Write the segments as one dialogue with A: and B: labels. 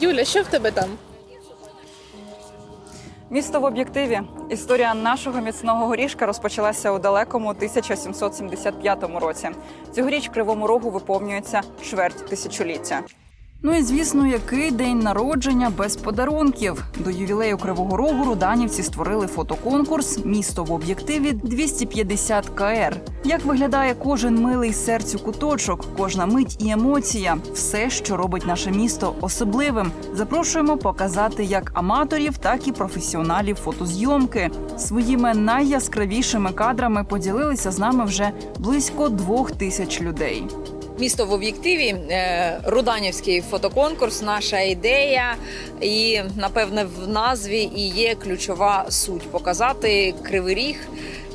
A: Юля, що в тебе там?
B: Місто в об'єктиві. Історія нашого міцного горішка розпочалася у далекому 1775 році. Цьогоріч Кривому Рогу виповнюється чверть тисячоліття. Ну і звісно, який день народження без подарунків. До ювілею Кривого Рогу руданівці створили фотоконкурс Місто в об'єктиві 250 КР. Як виглядає кожен милий серцю куточок, кожна мить і емоція, все, що робить наше місто особливим. Запрошуємо показати як аматорів, так і професіоналів фотозйомки. Своїми найяскравішими кадрами поділилися з нами вже близько двох тисяч людей.
C: Місто в об'єктиві, е, Руданівський фотоконкурс, наша ідея, і напевне в назві і є ключова суть показати кривий ріг,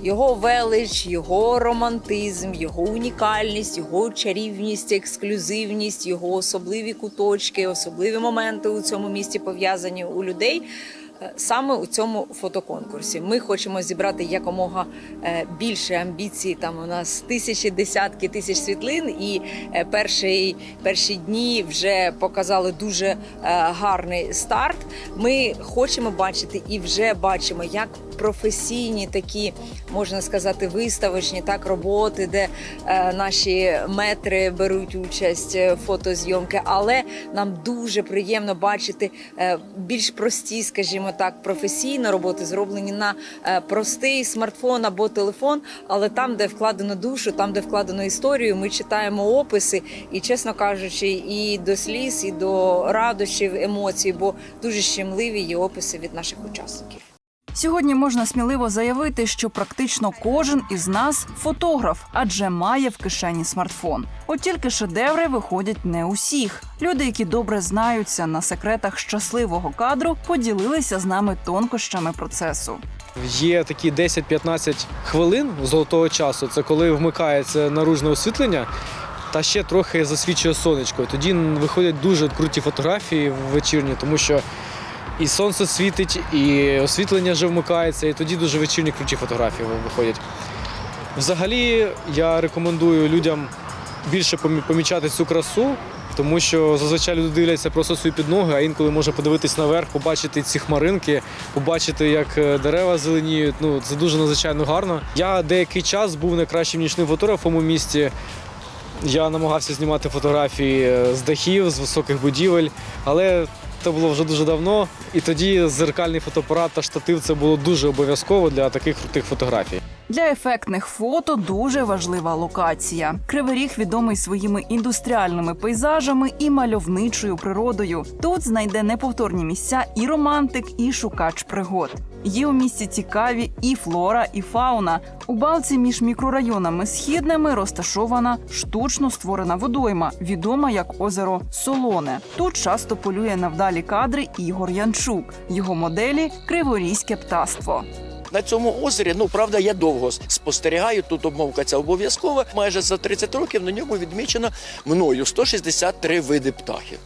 C: його велич, його романтизм, його унікальність, його чарівність, ексклюзивність, його особливі куточки, особливі моменти у цьому місті пов'язані у людей. Е, Саме у цьому фотоконкурсі ми хочемо зібрати якомога е, більше амбіцій. Там у нас тисячі, десятки тисяч світлин, і е, перший, перші дні вже показали дуже гарний старт. Ми хочемо бачити і вже бачимо, як професійні такі, можна сказати, виставочні так роботи, де наші метри беруть участь фотозйомки. Але нам дуже приємно бачити більш прості, скажімо так, професійно роботи, зроблені на е, простий смартфон або телефон, але там, де вкладено душу, там, де вкладено історію, ми читаємо описи, і чесно кажучи, і до сліз, і до радощів, емоцій, бо дуже щемливі є описи від наших учасників.
B: Сьогодні можна сміливо заявити, що практично кожен із нас фотограф, адже має в кишені смартфон. От тільки шедеври виходять не усіх. Люди, які добре знаються на секретах щасливого кадру, поділилися з нами тонкощами процесу.
D: Є такі 10-15 хвилин золотого часу. Це коли вмикається наружне освітлення. Та ще трохи засвічує сонечко. Тоді виходять дуже круті фотографії вечірні, тому що і сонце світить, і освітлення вже вмикається, і тоді дуже вечірні круті фотографії виходять. Взагалі, я рекомендую людям більше помічати цю красу, тому що зазвичай люди дивляться просто свої підноги, а інколи може подивитись наверх, побачити ці хмаринки, побачити, як е, дерева зеленіють. Ну це дуже надзвичайно гарно. Я деякий час був найкращим нічним фотографом у місті. Я намагався знімати фотографії е, з дахів, з високих будівель, але це було вже дуже давно. І тоді зеркальний фотоапарат та штатив це було дуже обов'язково для таких крутих фотографій.
B: Для ефектних фото дуже важлива локація. Кривий Ріг відомий своїми індустріальними пейзажами і мальовничою природою. Тут знайде неповторні місця і романтик, і шукач пригод. Є у місті цікаві і флора, і фауна. У балці між мікрорайонами східними розташована штучно створена водойма, відома як озеро Солоне. Тут часто полює на вдалі кадри Ігор Янчук. Його моделі криворізьке птаство.
E: На цьому озері, ну правда, я довго спостерігаю. Тут обмовка ця обов'язкова. Майже за 30 років на ньому відмічено мною 163 види птахів.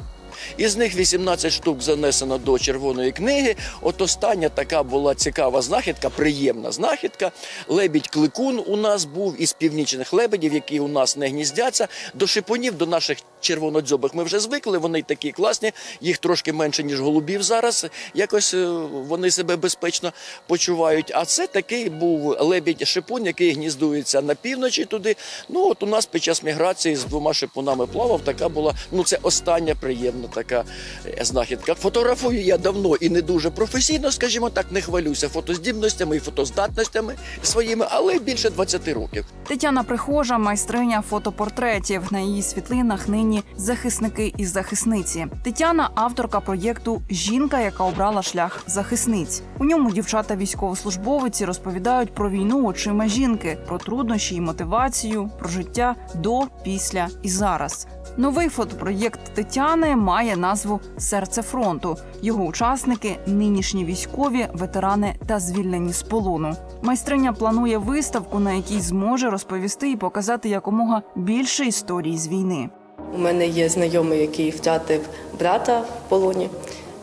E: Із них 18 штук занесено до червоної книги. От остання така була цікава знахідка, приємна знахідка. Лебідь кликун у нас був із північних лебедів, які у нас не гніздяться. До шипунів, до наших червонодзьобих ми вже звикли. Вони такі класні, їх трошки менше ніж голубів зараз. Якось е, вони себе безпечно почувають. А це такий був лебідь шипун, який гніздується на півночі туди. Ну от у нас під час міграції з двома шипунами плавав. Така була. Ну це остання приємна така е, знахідка. Фотографую я давно і не дуже професійно, скажімо так, не хвалюся фотоздібностями і фотоздатностями своїми, але більше 20 років.
B: Тетяна Прихожа, майстриня фотопортретів. На її світлинах нині захисники і захисниці. Тетяна авторка проєкту Жінка, яка обрала шлях захисниць. У ньому дівчата військовослужбовиці розповідають про війну очима жінки, про труднощі і мотивацію, про життя до, після і зараз. Новий фотопроєкт Тетяни має назву Серце фронту. Його учасники нинішні військові, ветерани та звільнені з полону. Майстриня планує виставку, на якій зможе розповісти і показати якомога більше історій з війни.
F: У мене є знайомий, який втратив брата в полоні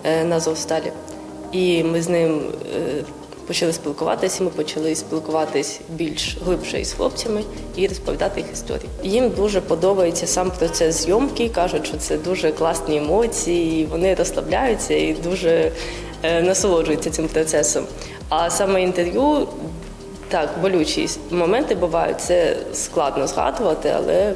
F: е, на Азовсталі. І ми з ним е, почали спілкуватися. Ми почали спілкуватись більш глибше із хлопцями і розповідати їх історії. Їм дуже подобається сам процес зйомки. кажуть, що це дуже класні емоції. Вони розслабляються і дуже е, насолоджуються цим процесом. А саме інтерв'ю так, болючі моменти бувають. Це складно згадувати, але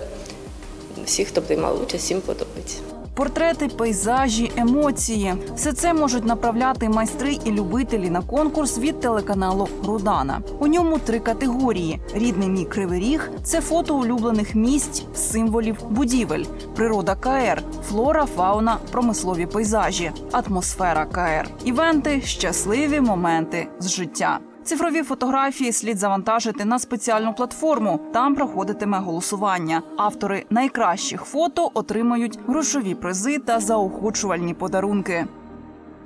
F: всі, хто приймали участь, всім подобається.
B: Портрети, пейзажі, емоції все це можуть направляти майстри і любителі на конкурс від телеканалу Рудана. У ньому три категорії: рідний мій кривий ріг це фото улюблених місць, символів, будівель, природа КР, флора, фауна, промислові пейзажі, атмосфера КР, івенти, щасливі моменти з життя. Цифрові фотографії слід завантажити на спеціальну платформу. Там проходитиме голосування. Автори найкращих фото отримають грошові призи та заохочувальні подарунки.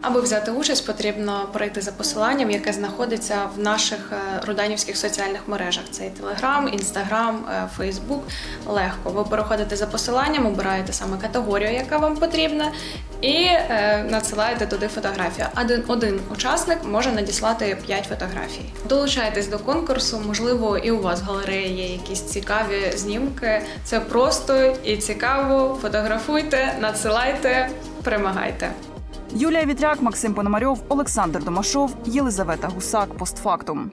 A: Аби взяти участь, потрібно перейти за посиланням, яке знаходиться в наших е, руданівських соціальних мережах. Це і Телеграм, Інстаграм, Фейсбук. Легко. Ви переходите за посиланням, обираєте саме категорію, яка вам потрібна, і е, надсилаєте туди фотографію. Один один учасник може надіслати 5 фотографій. Долучайтесь до конкурсу. Можливо, і у вас галереї є якісь цікаві знімки. Це просто і цікаво. Фотографуйте, надсилайте, перемагайте.
B: Юлія Вітряк, Максим Пономарьов, Олександр Домашов, Єлизавета Гусак. Постфактум.